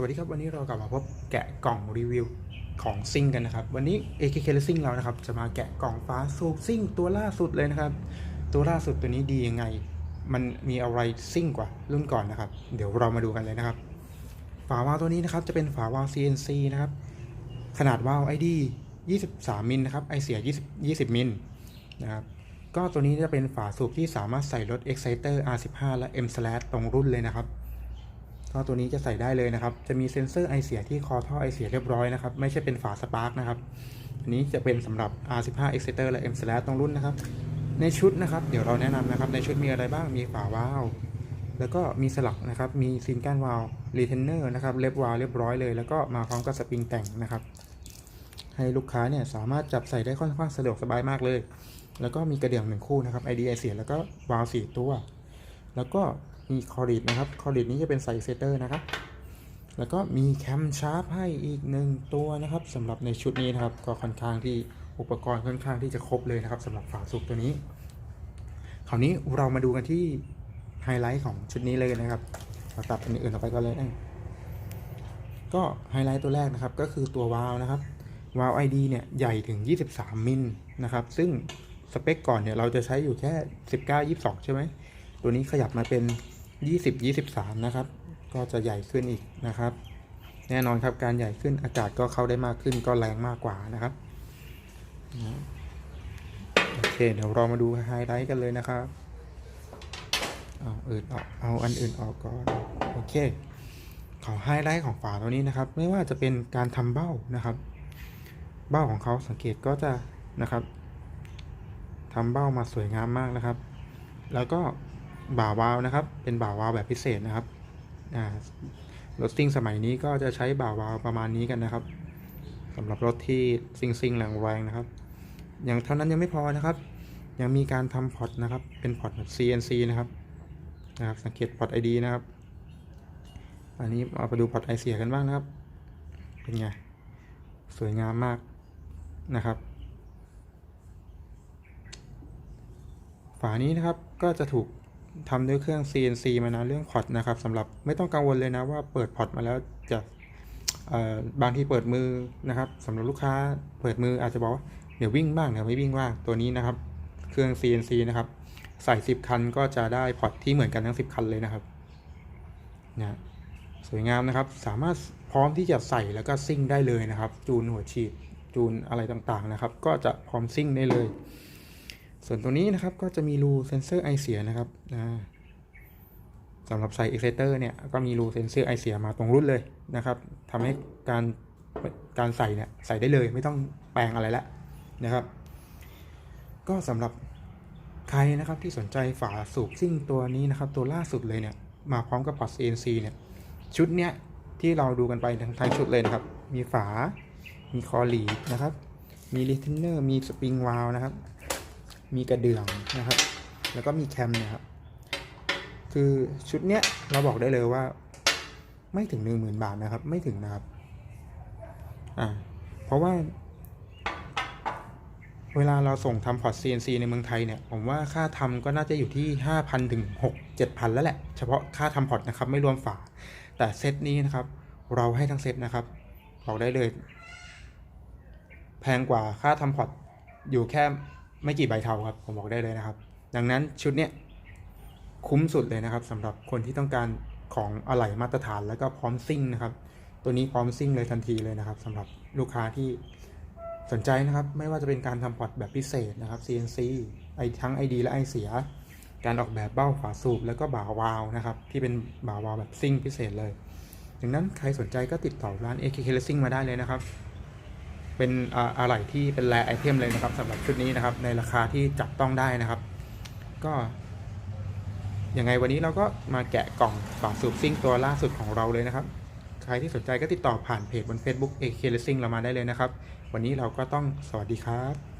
วัสดีครับ วันนี้เรากลับมาพบแกะกล่องรีวิวของซิ่งกันนะครับ วันนี้ AKK Racing เรานะครับ จะมาแกะกล่องฟ้าสูบซิ่งตัวล่าสุดเลยนะครับ ตัวล่าสุดตัวนี้ดียังไง มันมีอะไรซิ่งกว่ารุ่นก่อนนะครับ เดี๋ยวเรามาดูกันเลยนะครับ ฝาวาล์วตัวนี้นะครับจะเป็นฝาวาล์ว CNC นะครับ ขนาดวาล์ว ID 23มิลนะครับไอเสีย20 20มิลนะครับก็ตัวนี้จะเป็นฝาสูบที่สามารถใส่รถ Exciter R15 และ M slash ตรงรุ่นเลยนะครับ ก็ตัวนี้จะใส่ได้เลยนะครับ จะมีเซ็นเซอร์ไอเสียที่คอท่อไอเสียเรียบร้อยนะครับ ไม่ใช่เป็นฝาสปาร์กนะครับ อันนี้จะเป็นสำหรับ R15 Exciter และ M slash ตรงรุ่นนะครับ ในชุดนะครับ เดี๋ยวเราแนะนำนะครับ ในชุดมีอะไรบ้าง มีฝาวาล์วแล้วก็มีสลักนะครับ มีซีนก้านวาล์วรีเทนเนอร์นะครับ เล็บวาล์วเรียบร้อยเลย แล้วก็มาพร้อมกับสปริงแต่งนะครับ ให้ลูกค้าเนี่ยสามารถจับใส่ได้ค่อนข้างสะดวกสบายมากเลย แล้วก็มีกระเดื่องหนึ่งคู่นะครับ ID ไอเสียแล้วก็วาล์วสี่ตัว แล้วก็ มีคอริดนะครับ คอริดนี้จะเป็นไซเซเตอร์นะครับ แล้วก็มีแคมชาร์ปให้อีกหนึ่งตัวนะครับสำหรับในชุดนี้นะครับ ก็ค่อนข้างที่อุปกรณ์ค่อนข้างที่จะครบเลยนะครับสำหรับฝาสูบตัวนี้ คราวนี้เรามาดูกันที่ไฮไลท์ของชุดนี้เลยนะครับเราตัดอันอื่นออกไปก็เลยนะก็ไฮไลท์ตัวแรกนะครับก็คือตัววาล์วนะครับวาล์ว ID เนี่ยใหญ่ถึง 23 มิลนะครับ ซึ่งสเปคก่อนเนี่ยเราจะใช้อยู่แค่ 19 22 ใช่ไหม ตัวนี้ขยับมาเป็น 20 23 นะครับ ก็จะใหญ่ขึ้นอีกนะครับ แน่นอนครับการใหญ่ขึ้นอากาศก็เข้าได้มากขึ้นก็แรงมากกว่านะครับโอเคเดี๋ยวเรามาดูไฮไลท์กันเลยนะครับเอาอื่นออกเอาอันอื่นออกก่อนโอเคขอไฮไลท์ของฝาตัวนี้นะครับ ไม่ว่าจะเป็นการทำเบ้านะครับ เบ้าของเขาสังเกตก็จะนะครับทำเบ้ามาสวยงามมากนะครับ แล้วก็ บ่าวาล์วนะครับ เป็นบ่าวาล์วแบบพิเศษนะครับรถซิ่งสมัยนี้ก็จะใช้บ่าวาล์วประมาณนี้กันนะครับสำหรับรถที่ซิ่งซิ่งแรงแรงนะครับ อย่างเท่านั้นยังไม่พอนะครับ ยังมีการทำพอร์ตนะครับ เป็นพอร์ตแบบ CNC นะครับนะครับ สังเกตพอร์ต ID นะครับ อันนี้เอาไปดูพอร์ตไอเสียกันบ้างนะครับ เป็นไง สวยงามมากนะครับ ฝานี้นะครับก็จะถูก ทำด้วยเครื่อง CNC มานะเรื่องพอร์ตนะครับสำหรับไม่ต้องกังวลเลยนะว่าเปิดพอร์ตมาแล้วจะบางที่เปิดมือนะครับสำหรับลูกค้าเปิดมืออาจจะบอกว่าเดี๋ยววิ่งบ้างเดี๋ยวไม่วิ่งบ้างตัวนี้นะครับ เครื่อง CNC นะครับ ใส่ 10 คันก็จะได้พอร์ตที่เหมือนกันทั้ง 10 คันเลยนะครับนะสวยงามนะครับ สามารถพร้อมที่จะใส่แล้วก็ซิ่งได้เลยนะครับ จูนหัวฉีดจูนอะไรต่างๆนะครับ ก็จะพร้อมซิ่งได้เลย ส่วนตัวนี้นะครับก็จะมีรูเซนเซอร์ไอเสียนะครับสำหรับใส่ Exciter เนี่ยก็มีรูเซนเซอร์ไอเสียมาตรงรุ่นเลยนะครับทำให้การการใส่เนี่ยใส่ได้เลยไม่ต้องแปลงอะไรละนะครับ ก็สำหรับใครนะครับที่สนใจฝาสูบซิ่งตัวนี้นะครับ ตัวล่าสุดเลยเนี่ยมาพร้อมกับพอร์ต CNC เนี่ยชุดเนี้ยที่เราดูกันไปทั้งทั้งชุดเลยนะครับ มีฝา มีคอลีดนะครับ มีรีเทนเนอร์ มีสปริงวาลนะครับ มีกระเดื่องนะครับ แล้วก็มีแคมนี่ยครับ คือชุดเนี้ยเราบอกได้เลยว่า ไม่ถึงหนึ่งหมื่นบาทนะครับ ไม่ถึงนะครับ อ่า เพราะว่า เวลาเราส่งทำพอร์ต CNC ในเมืองไทยเนี่ย ผมว่าค่าทำก็น่าจะอยู่ที่ 5,000 ถึง 6 7,000 แล้วแหละ เฉพาะค่าทำพอร์ตนะครับ ไม่รวมฝา แต่เซตนี้นะครับ เราให้ทั้งเซตนะครับ บอกได้เลย แพงกว่าค่าทำพอร์ตอยู่แค่ ไม่กี่ใบเทาครับ ผมบอกได้เลยนะครับ ดังนั้นชุดเนี้ยคุ้มสุดเลยนะครับสำหรับคนที่ต้องการของอะไหล่มาตรฐานแล้วก็พร้อมซิ่งนะครับ ตัวนี้พร้อมซิ่งเลยทันทีเลยนะครับสำหรับลูกค้าที่สนใจนะครับ ไม่ว่าจะเป็นการทำพอร์ตแบบพิเศษนะครับ CNC ไอทั้ง ID และไอเสีย การออกแบบเบ้าฝาสูบแล้วก็บ่าวาวนะครับ ที่เป็นบ่าวาวแบบซิ่งพิเศษเลยดังนั้นใครสนใจก็ติดต่อร้าน AKK Racing มาได้เลยนะครับ เป็นออะไหล่ที่เป็นแรไอเทมเลยนะครับสำหรับชุดนี้นะครับ ในราคาที่จับต้องได้นะครับ ก็ยังไงวันนี้เราก็มาแกะกล่องฝาสูบซิ่งตัวล่าสุดของเราเลยนะครับ ใครที่สนใจก็ติดต่อผ่านเพจบน Facebook AK Racing เรามาได้เลยนะครับ วันนี้เราก็ต้องสวัสดีครับ